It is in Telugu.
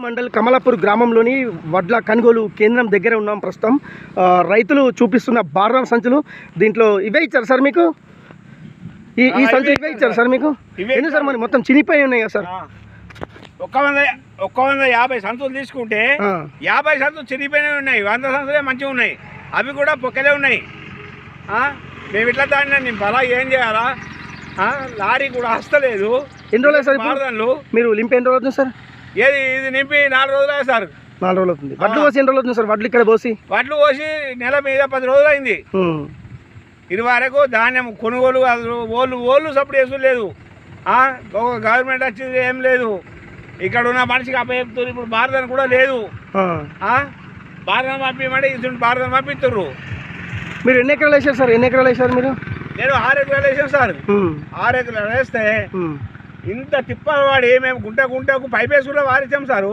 మండల్ కమలాపూర్ గ్రామంలోని వడ్ల కొనుగోలు కేంద్రం దగ్గర ఉన్నాం ప్రస్తుతం. రైతులు చూపిస్తున్న బార్రం సంచులు దీంట్లో ఇవే ఇచ్చారు సార్ మీకు? ఈ ఈ సంచులు ఇవే ఇచ్చారు సార్ మీకు? ఎందుకు సార్ మరి మొత్తం చినిపోయి ఉన్నాయి కదా సార్. ఒక్క వంద ఒక్క వంద యాభై సంతులు తీసుకుంటే యాభై సంతులు చిరిగిపోయినవి ఉన్నాయి. వంద సంతులే మంచిగా ఉన్నాయి. అవి కూడా పొక్కలే ఉన్నాయి? మేము ఇట్లా దాన్ని నేను అలా ఏం చేయాలా? లారీ కూడా వస్తలేదు. ఎన్ని రోజులు సార్ మీరు లింపి ఎన్ని రోజులు సార్? ఏది ఇది నింపి నాలుగు రోజులు సార్. నాలుగు రోజులు అవుతుంది. వడ్లు పోసి ఎన్ని రోజులు అవుతుంది సార్? వడ్లు ఇక్కడ పోసి? వడ్లు పోసి నెల మీద పది రోజులు అయింది. ఇది వరకు ధాన్యం కొనుగోలు ఓళ్ళు ఓళ్ళు సప్పుడు వేసలేదు ఒక గవర్నమెంట్ వచ్చింది ఏం లేదు. ఇక్కడ ఉన్న మనిషికి అప్పచెప్తున్నారు ఇప్పుడు భారతం కూడా లేదు? భారతం పంపించమంటే ఇటువంటి భారతం పంపిస్తుర్రు మీరు ఎన్ని ఎకరాలు వేసారు సార్? ఎన్ని ఎకరాలు వేసారు మీరు? నేను ఆరు ఎకరాలు వేసాను సార్. ఆరు ఎకరాలు వేస్తే. ఇంత తిప్పలు వాడి మేము గుంట గుంటకు పైప్ వేసి కూడా వారిచ్చాం సారు?